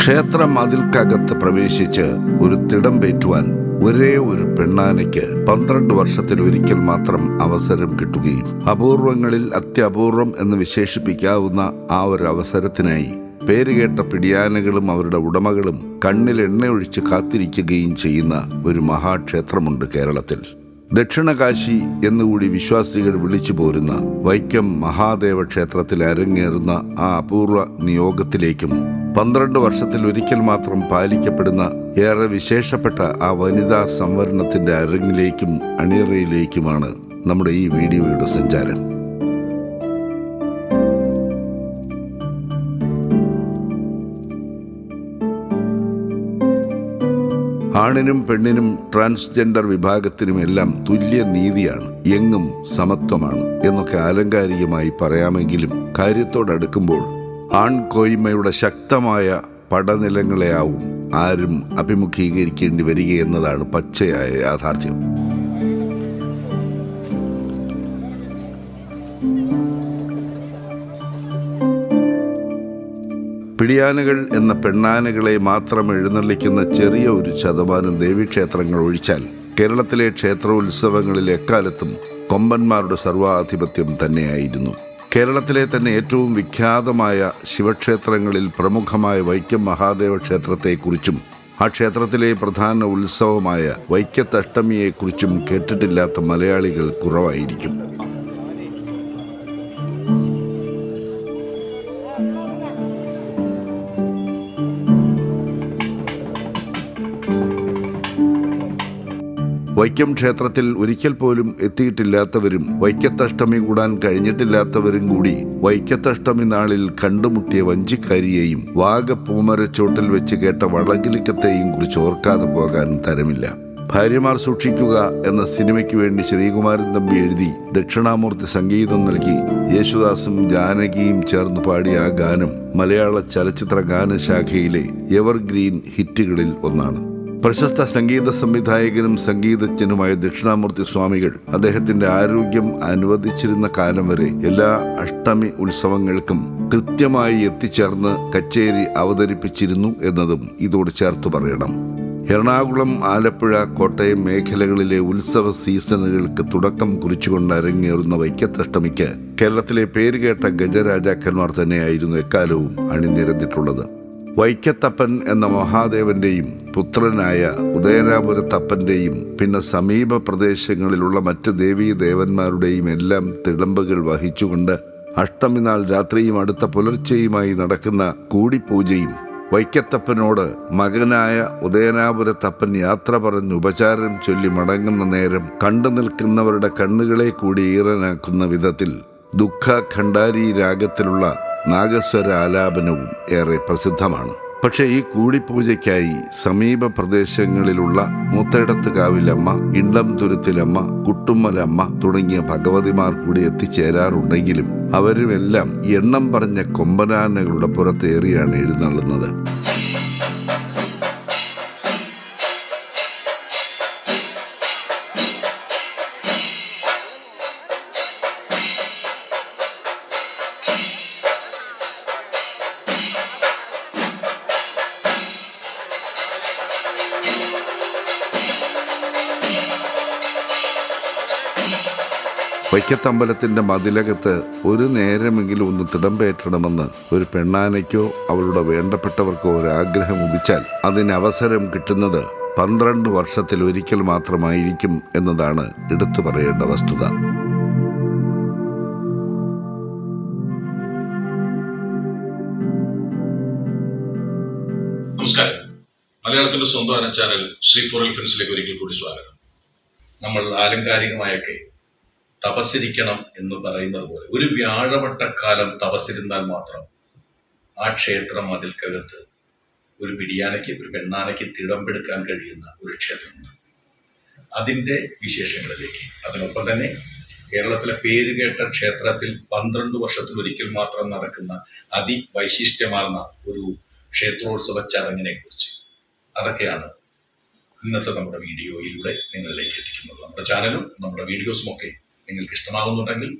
ക്ഷേത്ര മതിൽക്കകത്ത് പ്രവേശിച്ച് ഒരു തിടം പേറ്റുവാൻ ഒരേ ഒരു പെണ്ണാനയ്ക്ക് പന്ത്രണ്ട് വർഷത്തിൽ ഒരിക്കൽ മാത്രം അവസരം കിട്ടുകയും അപൂർവങ്ങളിൽ അത്യപൂർവം എന്ന് വിശേഷിപ്പിക്കാവുന്ന ആ ഒരു അവസരത്തിനായി പേരുകേട്ട പിടിയാനകളും അവരുടെ ഉടമകളും കണ്ണിൽ എണ്ണയൊഴിച്ച് കാത്തിരിക്കുകയും ചെയ്യുന്ന ഒരു മഹാക്ഷേത്രമുണ്ട് കേരളത്തിൽ. ദക്ഷിണകാശി എന്നുകൂടി വിശ്വാസികൾ വിളിച്ചു പോരുന്ന വൈക്കം മഹാദേവ ക്ഷേത്രത്തിൽ അരങ്ങേറുന്ന ആ അപൂർവ നിയോഗത്തിലേക്കും പന്ത്രണ്ട് വർഷത്തിൽ ഒരിക്കൽ മാത്രം പാലിക്കപ്പെടുന്ന ഏറെ വിശേഷപ്പെട്ട ആ വനിതാ സംവരണത്തിന്റെ അരങ്ങിലേക്കും അണിയറയിലേക്കുമാണ് നമ്മുടെ ഈ വീഡിയോയുടെ സഞ്ചാരം. ആണിനും പെണ്ണിനും ട്രാൻസ്ജെൻഡർ വിഭാഗത്തിനുമെല്ലാം തുല്യ നീതിയാണ് എങ്ങും സമത്വമാണ് എന്നൊക്കെ ആലങ്കാരികമായി പറയാമെങ്കിലും കാര്യത്തോടടുക്കുമ്പോൾ ആൺകോയ്മയുടെ ശക്തമായ പടനിലങ്ങളെയാവും ആരും അഭിമുഖീകരിക്കേണ്ടി വരികയെന്നതാണ് പച്ചയായ യാഥാർത്ഥ്യം. പിടിയാനകൾ എന്ന പെണ്ണാനകളെ മാത്രം എഴുന്നള്ളിക്കുന്ന ചെറിയ ഒരു ശതമാനം ദേവീക്ഷേത്രങ്ങൾ ഒഴിച്ചാൽ കേരളത്തിലെ ക്ഷേത്രോത്സവങ്ങളിൽ എക്കാലത്തും കൊമ്പന്മാരുടെ സർവാധിപത്യം തന്നെയായിരുന്നു. കേരളത്തിലെ തന്നെ ഏറ്റവും വിഖ്യാതമായ ശിവക്ഷേത്രങ്ങളിൽ പ്രമുഖമായ വൈക്കം മഹാദേവ ക്ഷേത്രത്തെക്കുറിച്ചും ആ ക്ഷേത്രത്തിലെ പ്രധാന ഉത്സവമായ വൈക്കത്തഷ്ടമിയെക്കുറിച്ചും കേട്ടിട്ടില്ലാത്ത മലയാളികൾ കുറവായിരിക്കും. വൈക്കം ക്ഷേത്രത്തിൽ ഒരിക്കൽ പോലും എത്തിയിട്ടില്ലാത്തവരും വൈക്കത്തഷ്ടമി കൂടാൻ കഴിഞ്ഞിട്ടില്ലാത്തവരും കൂടി വൈക്കത്തഷ്ടമി നാളിൽ കണ്ടുമുട്ടിയ വഞ്ചിക്കാരിയെയും വാഗപ്പൂമരച്ചോട്ടിൽ വെച്ച് കേട്ട വളകിലിക്കത്തെയും കുറിച്ച് ഓർക്കാതെ പോകാൻ തരമില്ല. ഭാര്യമാർ സൂക്ഷിക്കുക എന്ന സിനിമയ്ക്ക് വേണ്ടി ശ്രീകുമാരൻ തമ്പി എഴുതി ദക്ഷിണാമൂർത്തി സംഗീതം നൽകി യേശുദാസും ജാനകിയും ചേർന്ന് പാടിയ ആ ഗാനം മലയാള ചലച്ചിത്ര ഗാനശാഖയിലെ എവർഗ്രീൻ ഹിറ്റുകളിൽ ഒന്നാണ്. പ്രശസ്ത സംഗീത സംവിധായകനും സംഗീതജ്ഞനുമായ ദക്ഷിണാമൂർത്തി സ്വാമികൾ അദ്ദേഹത്തിന്റെ ആരോഗ്യം അനുവദിച്ചിരുന്ന കാലം വരെ എല്ലാ അഷ്ടമി ഉത്സവങ്ങൾക്കും കൃത്യമായി എത്തിച്ചേർന്ന് കച്ചേരി അവതരിപ്പിച്ചിരുന്നു എന്നതും ഇതോട് ചേർത്ത് പറയണം. എറണാകുളം ആലപ്പുഴ കോട്ടയം മേഖലകളിലെ ഉത്സവ സീസണുകൾക്ക് തുടക്കം കുറിച്ചുകൊണ്ട് അരങ്ങേറുന്ന വൈക്കത്തഷ്ടമിക്ക് കേരളത്തിലെ പേരുകേട്ട ഗജരാജാക്കന്മാർ തന്നെയായിരുന്നു എക്കാലവും അണിനിരന്നിട്ടുള്ളത്. വൈക്കത്തപ്പൻ എന്ന മഹാദേവന്റെയും പുത്രനായ ഉദയനാപുരത്തപ്പന്റെയും പിന്നെ സമീപ പ്രദേശങ്ങളിലുള്ള മറ്റ് ദേവീ ദേവന്മാരുടെയും എല്ലാം തിളമ്പുകൾ വഹിച്ചുകൊണ്ട് അഷ്ടമിനാൾ രാത്രിയും അടുത്ത പുലർച്ചെയുമായി നടക്കുന്ന കൂടിപ്പൂജയും വൈക്കത്തപ്പനോട് മകനായ ഉദയനാപുരത്തപ്പൻ യാത്ര പറഞ്ഞ് ഉപചാരം ചൊല്ലി മടങ്ങുന്ന നേരം കണ്ടു നിൽക്കുന്നവരുടെ കണ്ണുകളെ കൂടി ഈറനാക്കുന്ന വിധത്തിൽ ദുഃഖ ഖണ്ഡാരി രാഗത്തിലുള്ള നാഗസ്വര ആലാപനവും ഏറെ പ്രസിദ്ധമാണ്. പക്ഷേ ഈ കൂടിപ്പൂജയ്ക്കായി സമീപ പ്രദേശങ്ങളിലുള്ള മുത്തയിടത്തുകാവിലമ്മ ഇണ്ടം തുരുത്തിലമ്മ കുട്ടുമ്മലമ്മ തുടങ്ങിയ ഭഗവതിമാർ കൂടി എത്തിച്ചേരാറുണ്ടെങ്കിലും അവരുമെല്ലാം എണ്ണം പറഞ്ഞ കൊമ്പനാനകളുടെ പുറത്തേറിയാണ് എഴുന്നള്ളുന്നത്. വൈക്കത്തമ്പലത്തിന്റെ മതിലകത്ത് ഒരു നേരമെങ്കിലും ഒന്ന് തിടമ്പേറ്റണമെന്ന് ഒരു പെണ്ണാനയ്ക്കോ അവളുടെ വേണ്ടപ്പെട്ടവർക്കോ ഒരു ആഗ്രഹം ഉദിച്ചാൽ അതിന് അവസരം കിട്ടുന്നത് പന്ത്രണ്ട് വർഷത്തിൽ ഒരിക്കൽ മാത്രമായിരിക്കും എന്നതാണ് എടുത്തു പറയേണ്ട വസ്തുത. മലയാളത്തിന്റെ സ്വന്തം അനച്ചാനൽ ശ്രീ ഫോറൽ ഫിൻസിലേക്ക് ഒരിക്കൽ കൂടി സ്വാഗതം. നമ്മൾ ആലങ്കാരികമായൊക്കെ തപസ്സിരിക്കണം എന്ന് പറയുന്നത് പോലെ. ഒരു വ്യാഴവട്ടക്കാലം തപസ്സിരുന്നാൽ മാത്രം ആ ക്ഷേത്രം അതിൽക്കകത്ത് ഒരു പിടിയാനയ്ക്ക് ഒരു പെണ്ണാനയ്ക്ക് തിടമ്പെടുക്കാൻ കഴിയുന്ന ഒരു ക്ഷേത്രമുണ്ട്. അതിന്റെ വിശേഷങ്ങളിലേക്ക്. അതിനൊപ്പം തന്നെ കേരളത്തിലെ പേരുകേട്ട ക്ഷേത്രത്തിൽ പന്ത്രണ്ട് വർഷത്തിൽ ഒരിക്കൽ മാത്രം നടക്കുന്ന അതിവൈശിഷ്ട്യമാർന്ന ഒരു ക്ഷേത്രോത്സവ ചടങ്ങിനെ കുറിച്ച് അതൊക്കെയാണ് ഇന്നത്തെ നമ്മുടെ വീഡിയോയിലൂടെ നിങ്ങളിലേക്ക് എത്തിക്കുന്നത്. നമ്മുടെ ചാനലും നമ്മുടെ വീഡിയോസും ഒക്കെ നിങ്ങൾക്ക് ഇഷ്ടമാകുന്നുണ്ടെങ്കിൽ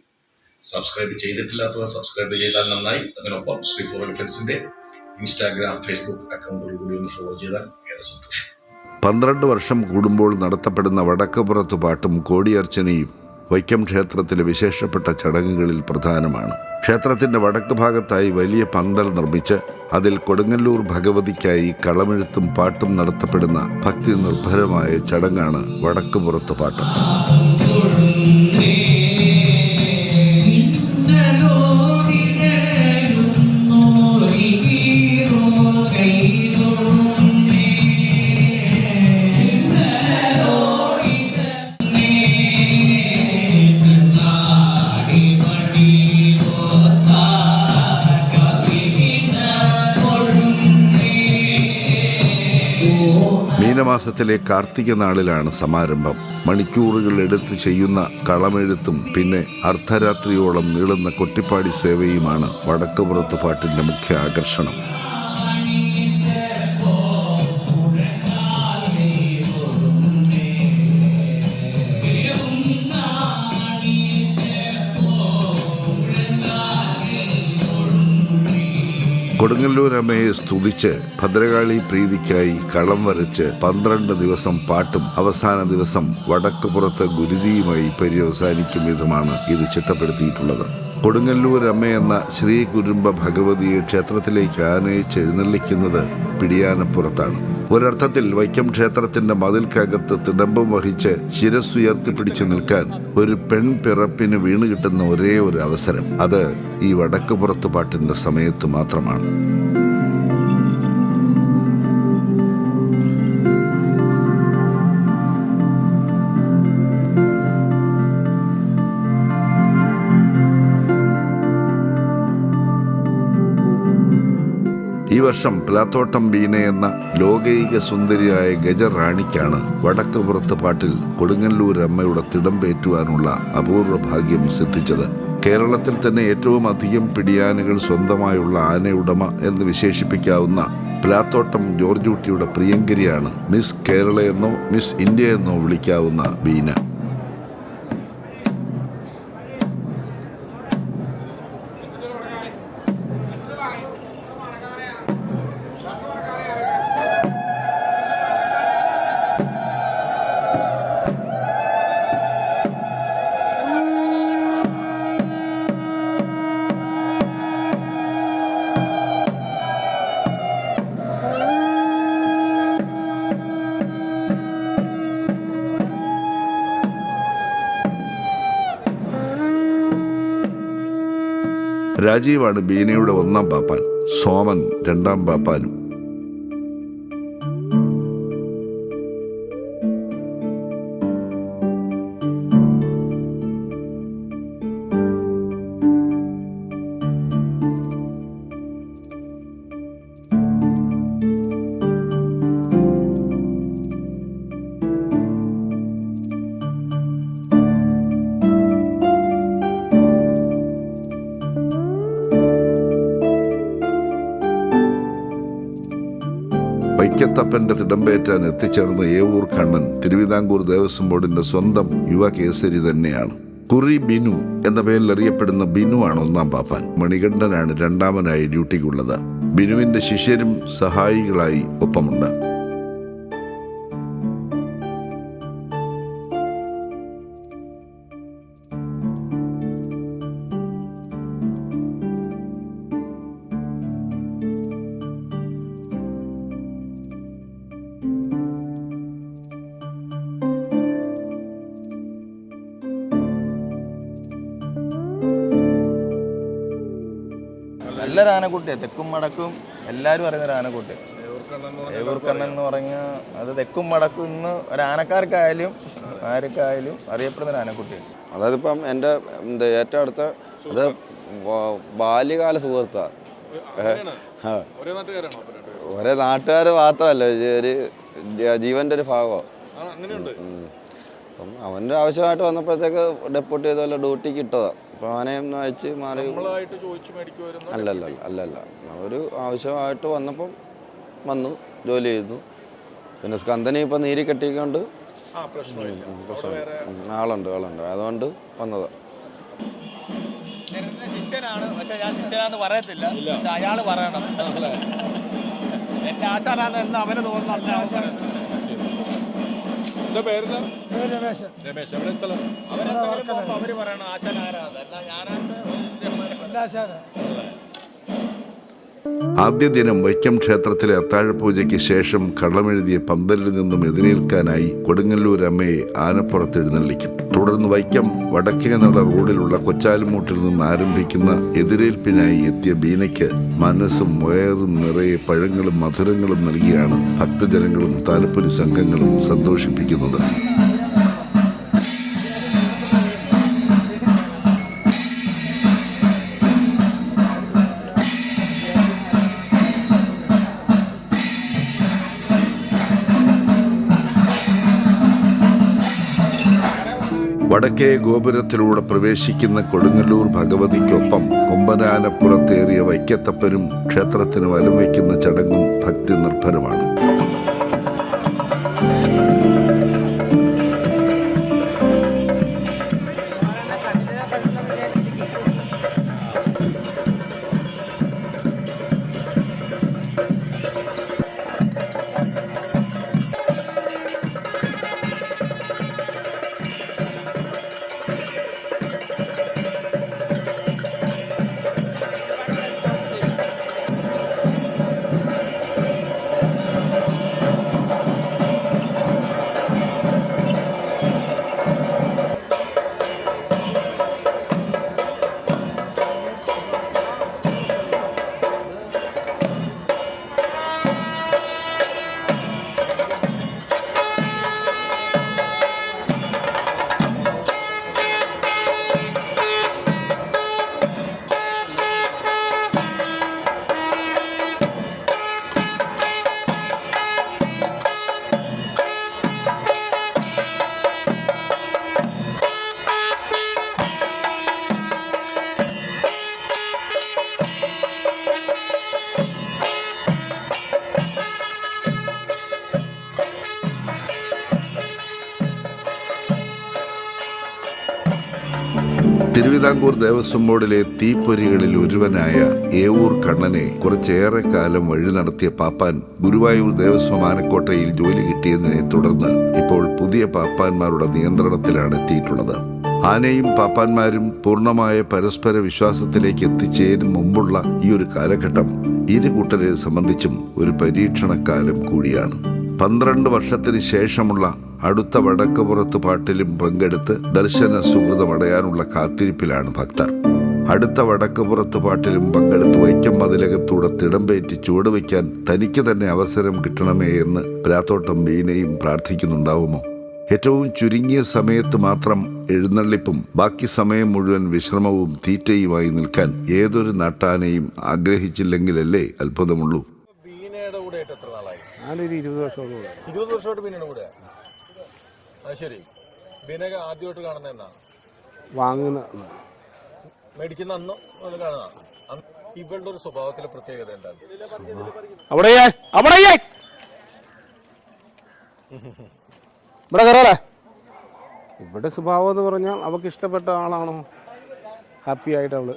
സബ്സ്ക്രൈബ് ചെയ്തിട്ടില്ലാത്തവർ സബ്സ്ക്രൈബ് ചെയ്താൽ നന്നായി. അതിനൊപ്പം ശ്രീ ഫോർ ഫ്ലെക്സിന്റെ ഇൻസ്റ്റാഗ്രാം ഫേസ്ബുക്ക് അക്കൗണ്ടുകൾ കൂടി ഒന്ന് ഫോളോ ചെയ്താൽ ഏറെ സന്തോഷം. പന്ത്രണ്ട് വർഷം കൂടുമ്പോൾ നടത്തപ്പെടുന്ന വടക്കുപുറത്തു പാട്ടും കോടിയർച്ചനയും വൈക്കം ക്ഷേത്രത്തിലെ വിശേഷപ്പെട്ട ചടങ്ങുകളിൽ പ്രധാനമാണ്. ക്ഷേത്രത്തിന്റെ വടക്ക് ഭാഗത്തായി വലിയ പന്തൽ നിർമ്മിച്ച് അതിൽ കൊടുങ്ങല്ലൂർ ഭഗവതിക്കായി കളമെഴുത്തും പാട്ടും നടത്തപ്പെടുന്ന ഭക്തി നിർഭരമായ ചടങ്ങാണ് വടക്കുപുറത്ത് പാട്ട്. മീനമാസത്തിലെ കാർത്തിക നാളിലാണ് സമാരംഭം. മണിക്കൂറുകൾ എടുത്ത് ചെയ്യുന്ന കളമെഴുത്തും പിന്നെ അർദ്ധരാത്രിയോളം നീളുന്ന കൊട്ടിപ്പാടി സേവയുമാണ് വടക്കുപുറത്ത് പാട്ടിന്റെ മുഖ്യ ആകർഷണം. കൊടുങ്ങല്ലൂർ അമ്മയെ സ്തുതിച്ച് ഭദ്രകാളി പ്രീതിക്കായി കളം വരച്ച് പന്ത്രണ്ട് ദിവസം പാട്ടും അവസാന ദിവസം വടക്കുപുറത്ത് ഗുരുതിയുമായി പര്യവസാനിക്കും വിധമാണ് ഇത് ചിട്ടപ്പെടുത്തിയിട്ടുള്ളത്. കൊടുങ്ങല്ലൂർ അമ്മയെന്ന ശ്രീ കുരുമ്പ ഭഗവതിയെ ക്ഷേത്രത്തിലേക്ക് ആനയിച്ച് എഴുന്നള്ളിക്കുന്നത് പിടിയാനപ്പുറത്താണ്. ഒരർത്ഥത്തിൽ വൈക്കം ക്ഷേത്രത്തിന്റെ മതിൽക്കകത്ത് തിടമ്പം വഹിച്ച് ശിരസ്സുയർത്തിപ്പിടിച്ച് നിൽക്കാൻ ഒരു പെൺപിറപ്പിന് വീണ് കിട്ടുന്ന ഒരേ ഒരു അവസരം. അത് ഈ വടക്കുപുറത്ത് പാട്ടിന്റെ സമയത്ത് മാത്രമാണ്. വർഷം പ്ലാത്തോട്ടം ബീന എന്ന ലോകൈക സുന്ദരിയായ ഗജറാണിക്കാണ് വടക്കുപുറത്ത് പാട്ടിൽ കൊടുങ്ങല്ലൂർ അമ്മയുടെ തിടം പേറ്റുവാനുള്ള അപൂർവ ഭാഗ്യം സിദ്ധിച്ചത്. കേരളത്തിൽ തന്നെ ഏറ്റവും അധികം പിടിയാനുകൾ സ്വന്തമായുള്ള ആനയുടമ എന്ന് വിശേഷിപ്പിക്കാവുന്ന പ്ലാത്തോട്ടം ജോർജൂട്ടിയുടെ പ്രിയങ്കരിയാണ് മിസ് കേരള എന്നോ മിസ് ഇന്ത്യ എന്നോ വിളിക്കാവുന്ന ബീന. രാജീവാണ് ബീനയുടെ ഒന്നാം പാപ്പാൻ സോമൻ രണ്ടാം പാപ്പാനും. തിടമ്പേറ്റാൻ എത്തിച്ചേർന്ന ഏവൂർ കണ്ണൻ തിരുവിതാംകൂർ ദേവസ്വം ബോർഡിന്റെ സ്വന്തം യുവ കേസരി തന്നെയാണ്. കുറി ബിനു എന്ന പേരിൽ അറിയപ്പെടുന്ന ബിനു ആണ് ഒന്നാം പാപ്പാൻ. മണികണ്ഠനാണ് രണ്ടാമനായി ഡ്യൂട്ടിക്കുള്ളത്. ബിനുവിന്റെ ശിഷ്യരും സഹായികളായി ഒപ്പമുണ്ട്. നല്ലൊരു ആനക്കുട്ടിയാണ് തെക്കും മടക്കും എല്ലാവരും അറിയുന്ന ഒരു ആനക്കുട്ടി ഏവൂർക്കണ്ണൻ എന്ന് പറഞ്ഞ അത് തെക്കും മടക്കും ഇന്ന് ഒരു ആനക്കാർക്കായാലും ആർക്കായാലും അറിയപ്പെടുന്ന ഒരു ആനക്കുട്ടിയാണ് അതായത് ഇപ്പം എന്റെ എന്താ ഏറ്റവും അടുത്ത അത് ബാല്യകാല സുഹൃത്താണ് ഒരേ നാട്ടുകാർ മാത്രമല്ല ഒരു ജീവന്റെ ഒരു ഭാഗമാണ് അപ്പം അവന്റെ ആവശ്യമായിട്ട് വന്നപ്പോഴത്തേക്ക് ഡെപ്യൂട്ടി ചെയ്തല്ലോ ഡ്യൂട്ടിക്ക് ഇട്ടതാണ് അപ്പം അവനെ ഒന്ന് അയച്ച് മാറി അല്ലല്ല അല്ലല്ല. ഒരു ആവശ്യമായിട്ട് വന്നപ്പം വന്നു ജോലി ചെയ്തു. പിന്നെ സ്കന്ദനെ ഇപ്പം നീരി കെട്ടിക്കൊണ്ട് പ്രശ്നം ആളുണ്ട് ആളുണ്ട്. അതുകൊണ്ട് വന്നതാണ് ശിഷ്യനാണ്. പക്ഷെ ഞാൻ ശിഷ്യനാന്ന് പറയത്തില്ല. പക്ഷെ അയാൾ പറയണം. എന്റെ ആശാനാന്ന് എന്ന് അവന് തോന്നുന്നു അല്ല. എന്താ പേരെന്താ? പേര് രമേശൻ. രമേശ്. എവിടെ സ്ഥലം? അവരെന്തെങ്കിലും അവർ പറയണം. ആശാൻ ആരാന്ന് ഞാനാണ് ആദ്യ ദിനം വൈക്കം ക്ഷേത്രത്തിലെ അത്താഴപൂജയ്ക്ക് ശേഷം കള്ളമെഴുതിയ പന്തലിൽ നിന്നും എതിരേൽക്കാനായി കൊടുങ്ങല്ലൂർ അമ്മയെ ആനപ്പുറത്ത് എഴുന്നള്ളിക്കും. തുടർന്ന് വൈക്കം വടക്കേ നട റോഡിലുള്ള കൊച്ചാലുമൂട്ടിൽ നിന്ന് ആരംഭിക്കുന്ന എതിരേൽപ്പിനായി എത്തിയ ബീനയ്ക്ക് മനസ്സും വയറും നിറയെ പഴങ്ങളും മധുരങ്ങളും നൽകിയാണ് ഭക്തജനങ്ങളും താലപ്പൊലി സംഘങ്ങളും സന്തോഷിപ്പിക്കുന്നത്. വടക്കേ ഗോപുരത്തിലൂടെ പ്രവേശിക്കുന്ന കൊടുങ്ങല്ലൂർ ഭഗവതിക്കൊപ്പം കൊമ്പനാനപ്പുറത്തേറിയ വൈക്കത്തപ്പനും ക്ഷേത്രത്തിന് വലം വയ്ക്കുന്ന ചടങ്ങും ഭക്തി നിർഭരമാണ് തിരുവിതാംകൂർ ദേവസ്വം ബോർഡിലെ തീപ്പൊരികളിൽ ഒരുവനായ ഏവൂർ കണ്ണനെ കുറച്ചേറെ കാലം വഴി നടത്തിയ പാപ്പാൻ ഗുരുവായൂർ ദേവസ്വം ആനക്കോട്ടയിൽ ജോലി കിട്ടിയതിനെ തുടർന്ന് ഇപ്പോൾ പുതിയ പാപ്പാന്മാരുടെ നിയന്ത്രണത്തിലാണ് എത്തിയിട്ടുള്ളത്. ആനയും പാപ്പാന്മാരും പൂർണമായ പരസ്പര വിശ്വാസത്തിലേക്ക് എത്തിച്ചേരും മുമ്പുള്ള ഈ ഒരു കാലഘട്ടം ഇരു കൂട്ടരെ സംബന്ധിച്ചും ഒരു പരീക്ഷണക്കാലം കൂടിയാണ്. പന്ത്രണ്ട് വർഷത്തിന് ശേഷമുള്ള അടുത്ത വടക്കുപുറത്ത് പാട്ടിലും പങ്കെടുത്ത് ദർശന സുഹൃതമടയാനുള്ള കാത്തിരിപ്പിലാണ് ഭക്തർ. അടുത്ത വടക്കുപുറത്ത് പാട്ടിലും പങ്കെടുത്ത് വൈക്കം മതിലകത്തൂടെ തിടമ്പേറ്റി ചുവടുവയ്ക്കാൻ തനിക്ക് തന്നെ അവസരം കിട്ടണമേ എന്ന് പ്രാത്തോട്ടം മീനയും പ്രാർത്ഥിക്കുന്നുണ്ടാവുമോ? ഏറ്റവും ചുരുങ്ങിയ സമയത്ത് മാത്രം എഴുന്നള്ളിപ്പും ബാക്കി സമയം മുഴുവൻ വിശ്രമവും തീറ്റയുമായി നിൽക്കാൻ ഏതൊരു നാട്ടാനെയും ആഗ്രഹിച്ചില്ലെങ്കിലല്ലേ അത്ഭുതമുള്ളൂ. ഞാനൊരു ഇരുപത് ഇരുപത് വർഷമായിട്ട് അത് ശരി. ബീനയൊക്കെ ആദ്യമായിട്ട് കാണുന്ന എന്നാ? വാങ്ങുന്ന മേടിക്കുന്ന അന്ന്? മുതൽ കാണുന്ന? ഇവളുടെ ഒരു സ്വഭാവത്തിലെ പ്രത്യേകത എന്താണ് അവിടെ അവിടെ ഇവിടെ കയറാലേ. ഇവിടെ സ്വഭാവം എന്ന് പറഞ്ഞാൽ അവക്ക് ഇഷ്ടപ്പെട്ട ആളാണോ? ഹാപ്പി ആയിട്ട് അവൾ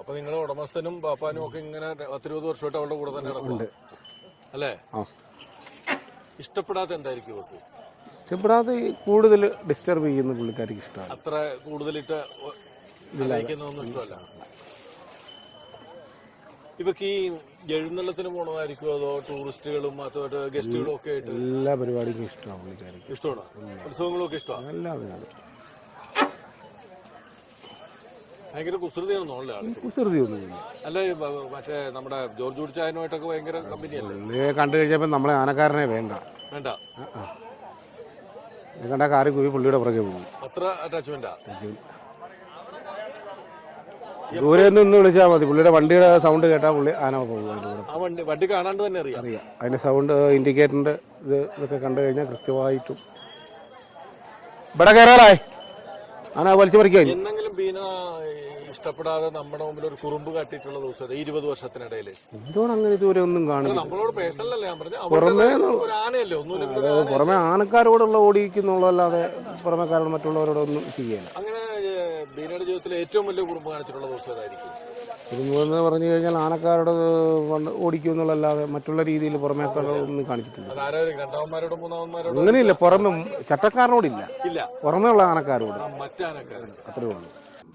അപ്പൊ നിങ്ങൾ ഉടമസ്ഥനും പാപ്പാനും ഒക്കെ ഇങ്ങനെ പത്തിരുപത് വർഷമായിട്ട് അവളുടെ കൂടെ തന്നെ നടക്കുന്നുണ്ട് അല്ലേ? ഇഷ്ടപ്പെടാത്ത എന്തായിരിക്കും ഇവർക്ക് ഈ കൂടുതൽ ഡിസ്റ്റർബ് ചെയ്യുന്ന പുള്ളിക്കാർക്ക് ഇഷ്ടമാണ്. അത്ര കൂടുതലിട്ട് ഇവക്ക് ഈ എഴുന്നള്ളത്തിന് പോണതായിരിക്കും അതോ ടൂറിസ്റ്റുകളും അതുമായിട്ട് ഗസ്റ്റുകളും ഒക്കെ ആയിട്ട്? എല്ലാ പരിപാടിക്കും ഇഷ്ടമാണ് പുള്ളിക്കാർക്ക് ഇഷ്ടമാണ്? ഉത്സവങ്ങളും ഒക്കെ ഇഷ്ടമാണ്? എല്ലാ പരിപാടിയും ഭയങ്കര കുസൃതിയാണ് ഉള്ള ആൾ കുസൃതിയൊന്നുമില്ല. അല്ല മറ്റേ നമ്മുടെ ജോർജ് കുടിച്ചായനുമായിട്ടൊക്കെ ഭയങ്കര കമ്പനിയല്ലേ കണ്ടു കഴിഞ്ഞപ്പോ നമ്മളെ ആനക്കാരനെ വേണ്ട. വേണ്ട. കണ്ട കാറി പോയി പുള്ളിയുടെ പുറകെ പോകും. അത്ര അറ്റാച്ച്മെന്റാ ദൂരെ നിന്ന് വിളിച്ചാൽ മതി. പുള്ളിയുടെ വണ്ടിയുടെ സൗണ്ട് കേട്ടാൽ പുള്ളി ആന പോകും അതിന്റെ കൂടെ. ആ വണ്ടി വണ്ടി കാണാണ്ട് തന്നെ അറിയാം. അറിയാം. അതിന്റെ സൗണ്ട് ഇൻഡിക്കേറ്ററിന്റെ ഇത് ഇതൊക്കെ കണ്ടു കഴിഞ്ഞാൽ കൃത്യമായിട്ടും. ഇവിടെ കയറാറായി ആന വലിച്ചു പറിക്കാൻ ഇഷ്ടപ്പെടാതെ നമ്മുടെ മുമ്പിൽ ഒരു കുറുമ്പ് കാട്ടിയിട്ടുള്ള ദിവസം ഇരുപത് വർഷത്തിനിടയിൽ എന്തുകൊണ്ട് അങ്ങനെ ഇതുവരെ ഒന്നും കാണില്ല? നമ്മളോട് പേഴ്സണലല്ലേ ഞാൻ പറഞ്ഞു? പുറമേ ഒരു ആനയല്ലേ? അതായത് പുറമെ ആനക്കാരോടുള്ള ഓടിക്കുന്നുള്ളതല്ലാതെ പുറമേക്കാരോട് മറ്റുള്ളവരോടൊന്നും ചെയ്യില്ല അങ്ങനെ ബീനയുടെ ജീവിതത്തിലെ ഏറ്റവും വലിയ കുറുമ്പ് കാണിച്ചിട്ടുള്ള ദിവസം ഏതായിരിക്കും? എന്ന് പറഞ്ഞു കഴിഞ്ഞാൽ ആനക്കാരോട് ഓടിക്കും എന്നുള്ളല്ലാതെ മറ്റുള്ള രീതിയിൽ പുറമേക്കാരോട് ഒന്നും കാണിച്ചിട്ടില്ല. അങ്ങനെയില്ല പുറമെ ചട്ടക്കാരനോടില്ല. പുറമേ ഉള്ള ആനക്കാരോട്. അത്രേ ഉള്ളൂ.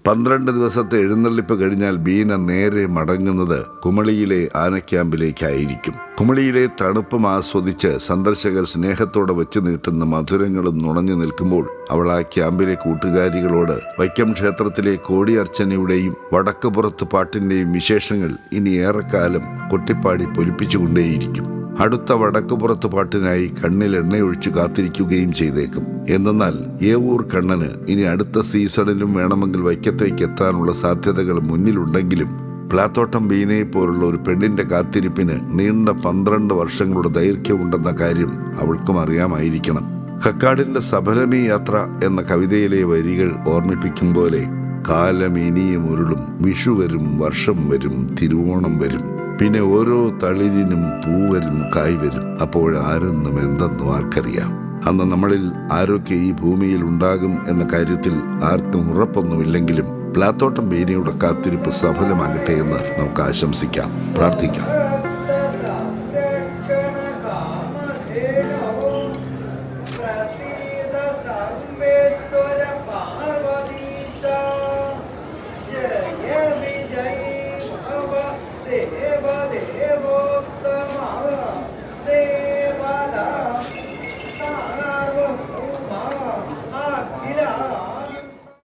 പന്ത്രണ്ട് ദിവസത്തെ എഴുന്നള്ളിപ്പ് കഴിഞ്ഞാൽ ബീന നേരെ മടങ്ങുന്നത് കുമളിയിലെ ആനക്യാമ്പിലേക്കായിരിക്കും. കുമളിയിലെ തണുപ്പും ആസ്വദിച്ച് സന്ദർശകർ സ്നേഹത്തോടെ വെച്ചു നീട്ടുന്ന മധുരങ്ങളും നുണഞ്ഞു നിൽക്കുമ്പോൾ അവൾ ആ ക്യാമ്പിലെ കൂട്ടുകാരികളോട് വൈക്കം ക്ഷേത്രത്തിലെ കോടിയർച്ചനയുടെയും വടക്കുപുറത്ത് പാട്ടിന്റെയും വിശേഷങ്ങൾ ഇനി ഏറെക്കാലം കൊട്ടിപ്പാടി പൊലിപ്പിച്ചുകൊണ്ടേയിരിക്കും. അടുത്ത വടക്കുപുറത്ത് പാട്ടിനായി കണ്ണിൽ എണ്ണയൊഴിച്ചു കാത്തിരിക്കുകയും ചെയ്തേക്കും. എന്നാൽ ഏവൂർ കണ്ണന് ഇനി അടുത്ത സീസണിലും വേണമെങ്കിൽ വൈക്കത്തേക്ക് എത്താനുള്ള സാധ്യതകൾ മുന്നിലുണ്ടെങ്കിലും പ്ലാത്തോട്ടം ബീനയെ പോലുള്ള ഒരു പെണ്ണിന്റെ കാത്തിരിപ്പിന് നീണ്ട പന്ത്രണ്ട് വർഷങ്ങളുടെ ദൈർഘ്യമുണ്ടെന്ന കാര്യം അവൾക്കും അറിയാമായിരിക്കണം. കക്കാടിന്റെ സഫലമി യാത്ര എന്ന കവിതയിലെ വരികൾ ഓർമ്മിപ്പിക്കും പോലെ കാലം ഇനിയും ഉരുളും വിഷു വരും വർഷം വരും തിരുവോണം വരും. പിന്നെ ഓരോ തളിരിനും പൂവരും കായ്വരും അപ്പോഴാരെന്നും എന്തെന്നും ആർക്കറിയാം. അന്ന് നമ്മളിൽ ആരൊക്കെ ഈ ഭൂമിയിൽ ഉണ്ടാകും എന്ന കാര്യത്തിൽ ആർക്കും ഉറപ്പൊന്നുമില്ലെങ്കിലും പ്ലാത്തോട്ടം ബേനിയുടെ കാത്തിരിപ്പ് സഫലമാകട്ടെ എന്ന് നമുക്ക് ആശംസിക്കാം പ്രാർത്ഥിക്കാം.